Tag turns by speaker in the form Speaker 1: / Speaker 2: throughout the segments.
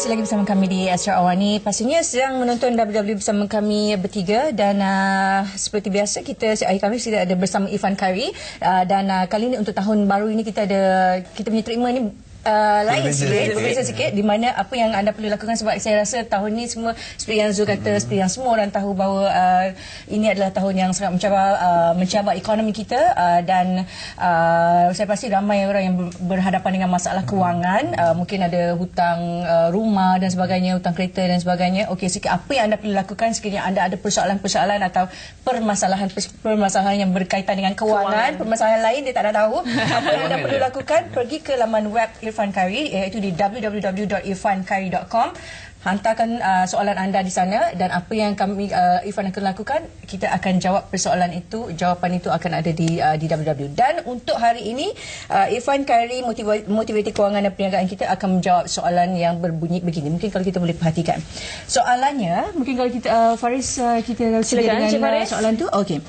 Speaker 1: masih lagi bersama kami di Astra Awani. Pastinya sedang menonton WWE bersama kami bertiga dan uh, seperti biasa kita hari kami sudah ada bersama Ivan Kari uh, dan uh, kali ini untuk tahun baru ini kita ada kita punya terima ni uh, lain
Speaker 2: Berbeza
Speaker 1: sikit,
Speaker 2: sikit.
Speaker 1: berbeza sikit di mana apa yang anda perlu lakukan sebab saya rasa tahun ni semua seperti yang Zul kata,
Speaker 2: Hmm.
Speaker 1: seperti yang semua orang tahu bahawa uh, ini adalah tahun yang sangat mencabar uh, mencabar ekonomi kita uh, dan uh, saya pasti ramai orang yang ber- berhadapan dengan masalah kewangan, uh, mungkin ada hutang uh, rumah dan sebagainya, hutang kereta dan sebagainya. Okey, sikit apa yang anda perlu lakukan sekiranya anda ada persoalan-persoalan atau permasalahan permasalahan yang berkaitan dengan kewangan, permasalahan lain dia tak ada tahu. apa yang anda perlu lakukan, pergi ke laman web Irfan Kari iaitu di www.irfankari.com hantarkan uh, soalan anda di sana dan apa yang kami uh, Irfan akan lakukan kita akan jawab persoalan itu jawapan itu akan ada di uh, di www dan untuk hari ini uh, Irfan Kari motiva- motivator kewangan dan perniagaan kita akan menjawab soalan yang berbunyi begini. Mungkin kalau kita boleh perhatikan. Soalannya mungkin kalau kita uh, Faris uh, kita
Speaker 3: Silakan,
Speaker 1: dengan
Speaker 3: Encik
Speaker 1: uh,
Speaker 3: Faris.
Speaker 1: soalan tu okey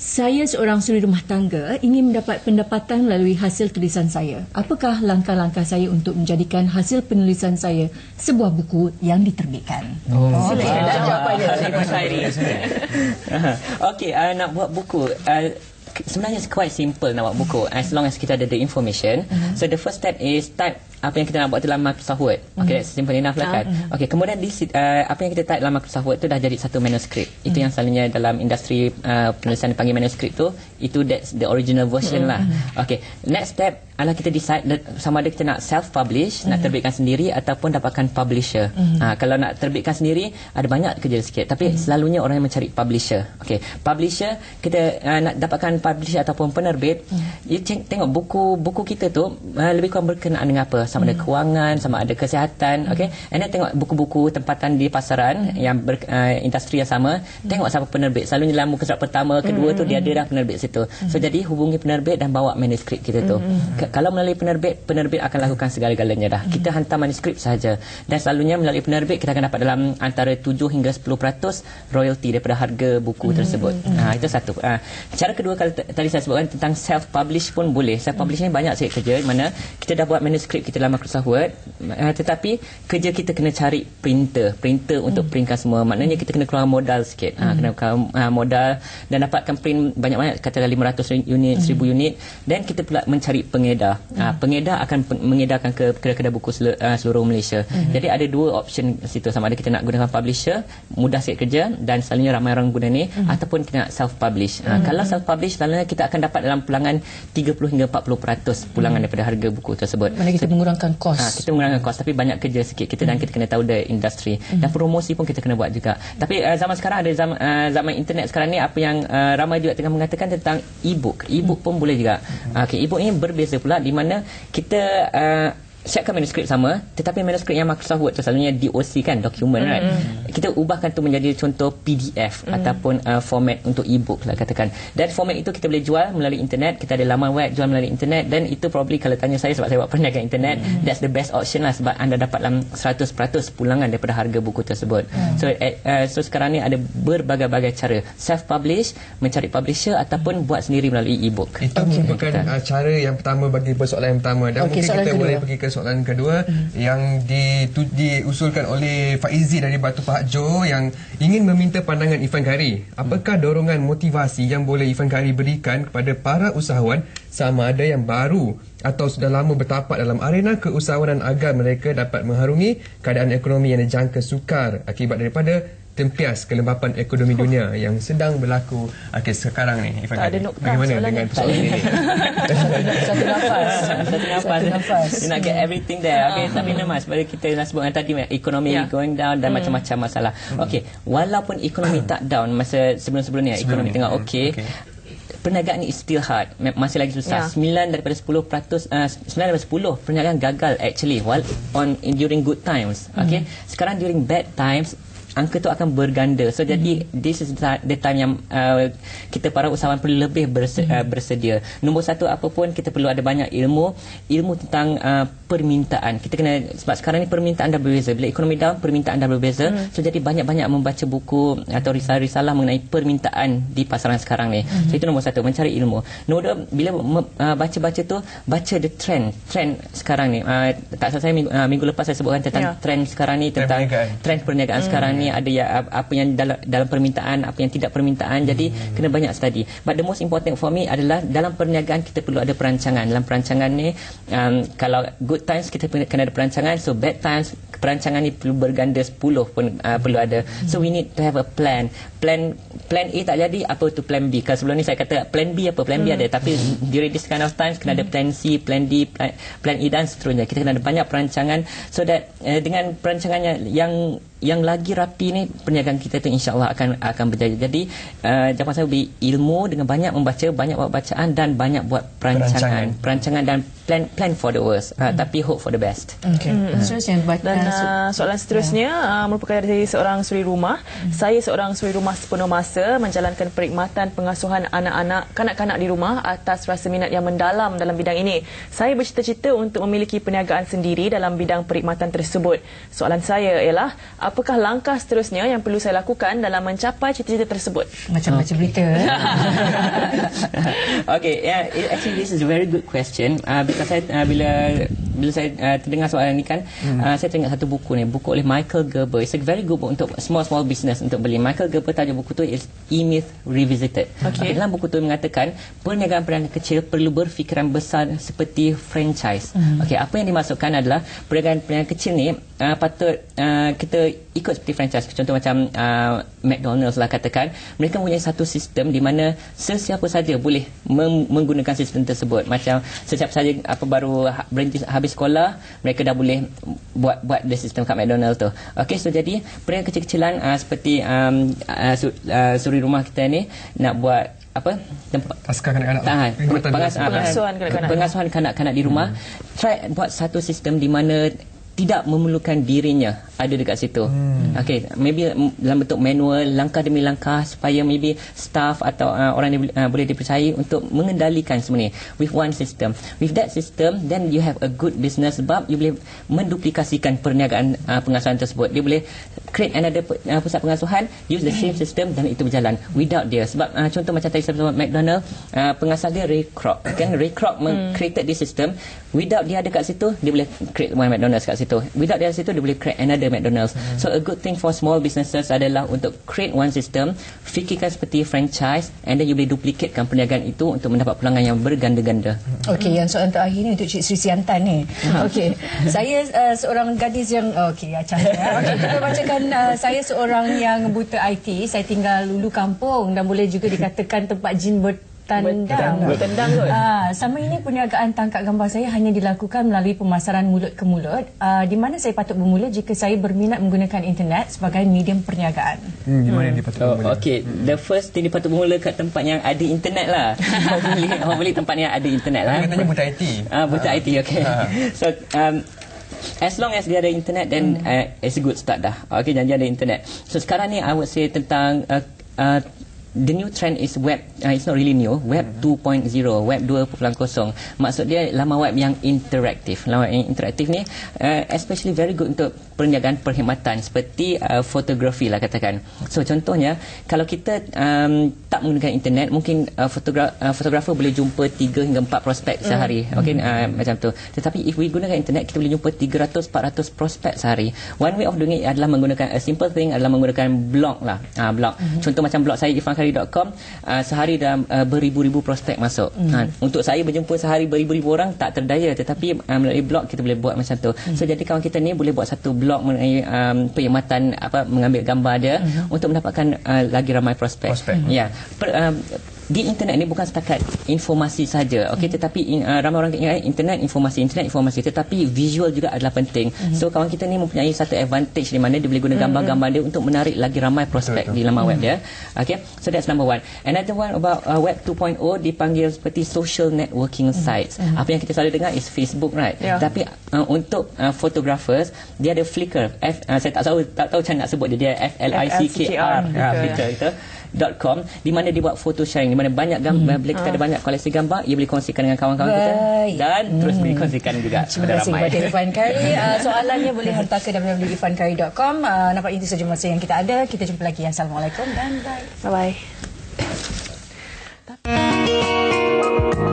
Speaker 1: saya seorang suri rumah tangga ingin mendapat pendapatan melalui hasil tulisan saya. Apakah langkah-langkah saya untuk menjadikan hasil penulisan saya sebuah buku yang diterbitkan?
Speaker 2: Oh,
Speaker 1: Silakan. Dan jawapannya.
Speaker 4: Terima kasih. Okey, uh, nak buat buku. Uh, sebenarnya quite simple nak buat buku as long as kita ada the information.
Speaker 1: Mhm.
Speaker 4: So the first step is type apa yang kita nak buat tu dalam Microsoft Word. Okay, that's simple enough lah kan. Okay, kemudian di uh, apa yang kita type dalam Microsoft Word tu dah jadi satu manuskrip. Itu yang selalunya dalam industri uh, penulisan dipanggil manuskrip tu, itu that's the original version lah. Okay, next step adalah kita decide sama ada kita nak self-publish, nak terbitkan sendiri ataupun dapatkan publisher. Ha, kalau nak terbitkan sendiri, ada banyak kerja sikit. Tapi selalunya orang yang mencari publisher. Okay, publisher, kita uh, nak dapatkan publisher ataupun penerbit, you cek- tengok buku buku kita tu uh, lebih kurang berkenaan dengan apa? Sama ada kewangan, sama ada kesihatan, okay? And then tengok buku-buku tempatan di pasaran yang ber, uh, industri yang sama, tengok siapa penerbit. Selalunya dalam muka surat pertama, kedua tu dia ada dah penerbit situ. So jadi hubungi penerbit dan bawa manuskrip kita tu. K- kalau melalui penerbit, penerbit akan lakukan segala-galanya dah. Kita hantar manuskrip saja. Dan selalunya melalui penerbit kita akan dapat dalam antara 7 hingga 10% royalty daripada harga buku tersebut. Ha, itu satu. Ha, cara kedua kalau t- tadi saya sebutkan tentang self-publish pun boleh. Self-publish ni banyak sikit kerja mana kita dah buat manuskrip kita dalam Microsoft Word uh, tetapi kerja kita kena cari printer. Printer untuk printkan semua. Maknanya kita kena keluar modal sikit. Ha, kena keluar uh, modal dan dapatkan print banyak-banyak katalah 500 unit, 1000 unit dan kita pula mencari pengedar. Ha, pengedar akan peng- mengedarkan ke kedai-kedai buku selu- uh, seluruh Malaysia. Jadi ada dua option situ sama ada kita nak gunakan publisher, mudah sikit kerja dan selalunya ramai orang guna ni ataupun kita nak self-publish. Ha, kalau self-publish selalunya kita akan dapat dalam pulangan 30 hingga 40% pulangan daripada harga buku tersebut.
Speaker 1: Mana kita mengurangkan kos.
Speaker 4: Ha, kita mengurangkan kos tapi banyak kerja sikit kita dan kita kena tahu the industri dan promosi pun kita kena buat juga. Tapi uh, zaman sekarang ada zaman uh, zaman internet sekarang ni apa yang uh, ramai juga tengah mengatakan tentang e-book. E-book pun boleh juga. Uh, okay, e-book ini berbeza pula di mana kita uh, siapkan manuskrip sama tetapi manuskrip yang Microsoft Word tu selalunya DOC kan dokumen right? Kita ubahkan tu menjadi contoh PDF ataupun uh, format untuk e-book lah katakan. Dan format itu kita boleh jual melalui internet kita ada laman web jual melalui internet dan itu probably kalau tanya saya sebab saya buat perniagaan internet that's the best option lah sebab anda dapat dalam 100% pulangan daripada harga buku tersebut. So eh, uh, so sekarang ni ada berbagai-bagai cara. Self publish mencari publisher ataupun buat sendiri melalui e-book.
Speaker 2: Itu merupakan uh, cara yang pertama bagi persoalan yang pertama. Dan
Speaker 1: Okey,
Speaker 2: mungkin kita
Speaker 1: kedua.
Speaker 2: boleh pergi ke soalan kedua yang di, tu, diusulkan oleh Faizi dari Batu Pahat Johor yang ingin meminta pandangan Ifan Kari. Apakah dorongan motivasi yang boleh Ifan Kari berikan kepada para usahawan sama ada yang baru atau sudah lama bertapak dalam arena keusahawanan agar mereka dapat mengharungi keadaan ekonomi yang dijangka sukar akibat daripada tempias kelembapan ekonomi dunia yang sedang berlaku okay, sekarang ni Ifan
Speaker 3: Tak ada noktah
Speaker 2: Bagaimana
Speaker 3: soalan
Speaker 2: dengan
Speaker 3: ni.
Speaker 2: persoalan ini?
Speaker 1: Satu nafas.
Speaker 4: satu nafas
Speaker 1: Satu nafas.
Speaker 4: you nak get everything there okay tapi memang sebab kita dah sebutkan tadi ekonomi
Speaker 3: Ya.
Speaker 4: going down dan macam-macam masalah okay walaupun ekonomi tak down masa sebelum-sebelum ni
Speaker 2: Sebelum
Speaker 4: ekonomi
Speaker 2: ni.
Speaker 4: tengah
Speaker 2: Hmm,
Speaker 4: okey
Speaker 2: okey.
Speaker 4: perniagaan ni is still hard masih lagi susah
Speaker 3: Ya.
Speaker 4: 9 daripada 10 peratus uh, 9 daripada 10 perniagaan gagal actually while on in, during good times okay sekarang during bad times angka tu akan berganda. So jadi this is the time yang uh, kita para usahawan perlu lebih berse- uh, bersedia. Nombor satu apa pun kita perlu ada banyak ilmu, ilmu tentang uh, permintaan. Kita kena sebab sekarang ni permintaan dah berbeza. Bila ekonomi down, permintaan dah berbeza. Hmm. So jadi banyak-banyak membaca buku atau risalah-risalah mengenai permintaan di pasaran sekarang ni. Hmm. So itu nombor satu, mencari ilmu. Nombor dua, bila uh, baca-baca tu, baca the trend. Trend sekarang ni. Uh, tak salah saya minggu, uh, minggu lepas saya sebutkan tentang yeah. trend sekarang ni tentang trend perniagaan, trend perniagaan hmm. sekarang ni ada ya apa yang dalam dalam permintaan apa yang tidak permintaan. Jadi hmm. kena banyak study. But the most important for me adalah dalam perniagaan kita perlu ada perancangan. Dalam perancangan ni um, kalau good times kita kena ada perancangan. So bad times perancangan ni perlu berganda 10 pun uh, perlu ada. So we need to have a plan. Plan plan A tak jadi apa tu plan B? Kalau sebelum ni saya kata plan B apa? Plan B hmm. ada tapi during this kind of times kena ada plan C plan D plan, plan E dan seterusnya. Kita kena ada banyak perancangan. So that uh, dengan perancangannya yang yang lagi rapi ni perniagaan kita tu insyaallah akan akan berjaya. Jadi uh, jawapan saya beri ilmu dengan banyak membaca, banyak buat bacaan dan banyak buat perancangan. Perancangan, perancangan dan plan plan for the worst uh, hmm. tapi hope for the best.
Speaker 3: Okay. Seterusnya dan uh, soalan seterusnya yeah. uh, merupakan dari seorang suri rumah. Hmm. Saya seorang suri rumah sepenuh masa menjalankan perkhidmatan pengasuhan anak-anak kanak-kanak di rumah atas rasa minat yang mendalam dalam bidang ini. Saya bercita-cita untuk memiliki perniagaan sendiri dalam bidang perkhidmatan tersebut. Soalan saya ialah apakah langkah seterusnya yang perlu saya lakukan dalam mencapai cita-cita tersebut?
Speaker 1: Macam-macam okay. berita. Eh?
Speaker 4: okay, yeah, actually this is a very good question. Uh, because saya uh, bila bila saya uh, terdengar soalan ini kan, hmm. uh, saya teringat satu buku ni, buku oleh Michael Gerber. It's a very good book untuk small small business untuk beli. Michael Gerber tajuk buku tu is E-Myth Revisited. Okay. okay. Dalam buku tu mengatakan perniagaan perniagaan kecil perlu berfikiran besar seperti franchise. Hmm. Okay, apa yang dimasukkan adalah perniagaan perniagaan kecil ni uh, patut uh, kita ikut seperti franchise. Contoh macam uh, McDonald's lah katakan mereka mempunyai satu sistem di mana sesiapa saja boleh menggunakan sistem tersebut. Macam sesiapa saja apa baru ha- berhenti habis sekolah mereka dah boleh buat buat the sistem kat McDonald's tu. Okey so jadi perniagaan kecil-kecilan uh, seperti um, uh, su, uh, suri rumah kita ni nak buat apa
Speaker 2: tempat askar kanak-kanak
Speaker 4: tahan. Pengas, pengasuhan kanak-kanak. pengasuhan kanak-kanak di rumah. Hmm. try buat satu sistem di mana tidak memerlukan dirinya ada dekat situ. Hmm. Okay, maybe dalam bentuk manual, langkah demi langkah supaya maybe staff atau uh, orang yang uh, boleh dipercayai untuk mengendalikan semua ni with one system. With that system, then you have a good business sebab you boleh menduplikasikan perniagaan uh, pengasuhan tersebut. Dia boleh create another uh, pusat pengasuhan, use the same system dan itu berjalan without dia. Sebab uh, contoh macam tadi sebut McDonald, uh, pengasas dia Ray Kroc. Kan Ray Kroc hmm. created this system. Without dia ada kat situ, dia boleh create one McDonald's kat situ. Without dia ada situ, dia boleh create another McDonald's. Hmm. So a good thing for small businesses adalah untuk create one system, fikirkan seperti franchise and then you boleh duplikatekan perniagaan itu untuk mendapat pelanggan yang berganda-ganda.
Speaker 1: Okey, yang soalan terakhir ni untuk Cik Sri Siantan ni. Okey, saya uh, seorang gadis yang okey. Ya. Okay, kita bacakan uh, saya seorang yang buta IT, saya tinggal lulu kampung dan boleh juga dikatakan tempat jin ber tendang.
Speaker 3: Bertendang kot.
Speaker 1: Ah, sama ini perniagaan tangkap gambar saya hanya dilakukan melalui pemasaran mulut ke mulut. Ah, di mana saya patut bermula jika saya berminat menggunakan internet sebagai medium perniagaan?
Speaker 2: Hmm, di mana hmm. dia patut oh, bermula?
Speaker 4: Okey, hmm. the first thing dia patut bermula kat tempat yang ada internet lah. orang beli tempat yang ada internet lah.
Speaker 2: Katanya buta IT.
Speaker 4: Ah, buta ah. IT, okey. Ah. So, um, As long as dia ada internet then hmm. uh, it's a good start dah. Okay, janji ada internet. So sekarang ni I would say tentang uh, uh, the new trend is web uh, it's not really new web mm-hmm. 2.0 web 2.0 maksud dia laman web yang interaktif. Laman yang interaktif ni uh, especially very good untuk perniagaan perkhidmatan seperti uh, fotografi lah katakan. So contohnya kalau kita um, tak menggunakan internet mungkin uh, fotogra- uh, fotografer boleh jumpa 3 hingga 4 prospek sehari. Mm-hmm. okay uh, macam tu. Tetapi if we gunakan internet kita boleh jumpa 300 400 prospek sehari. One way of doing it adalah menggunakan a simple thing adalah menggunakan blog lah. Uh, blog. Mm-hmm. contoh macam blog saya Irfan Kari.com uh, sehari dah uh, beribu-ribu prospek masuk. Mm. Uh, untuk saya berjumpa sehari beribu-ribu orang tak terdaya tetapi uh, melalui blog kita boleh buat macam tu. Mm. So jadi kawan kita ni boleh buat satu blog mengenai um, perkhidmatan apa mengambil gambar dia mm. untuk mendapatkan uh, lagi ramai prospek. prospek. Ya. Yeah. Per, uh, di internet ni bukan setakat informasi saja okey? Hmm. tetapi in, uh, ramai orang ingat internet informasi internet informasi. Tetapi visual juga adalah penting. Hmm. so kawan kita ni mempunyai satu advantage di mana dia boleh guna gambar-gambar dia untuk menarik lagi ramai prospek di laman web dia okey? So that's number one. Another one about uh, web 2.0 dipanggil seperti social networking sites. Apa yang kita selalu dengar is Facebook right? Yeah. tapi uh, untuk uh, photographers dia ada Flickr. F, uh, saya tak tahu tak tahu macam nak sebut dia. Dia F L I C K R. Flickr itu com di mana dia buat photo sharing di mana banyak gambar hmm. bila kita ha. ada banyak koleksi gambar ia boleh kongsikan dengan kawan-kawan kita dan hmm. terus boleh kongsikan juga
Speaker 1: terima kasih kepada Irfan Kari. Uh, soalannya boleh hantar ke www.ifankari.com uh, nampak itu saja masa yang kita ada. Kita jumpa lagi. Assalamualaikum dan bye.
Speaker 3: Bye bye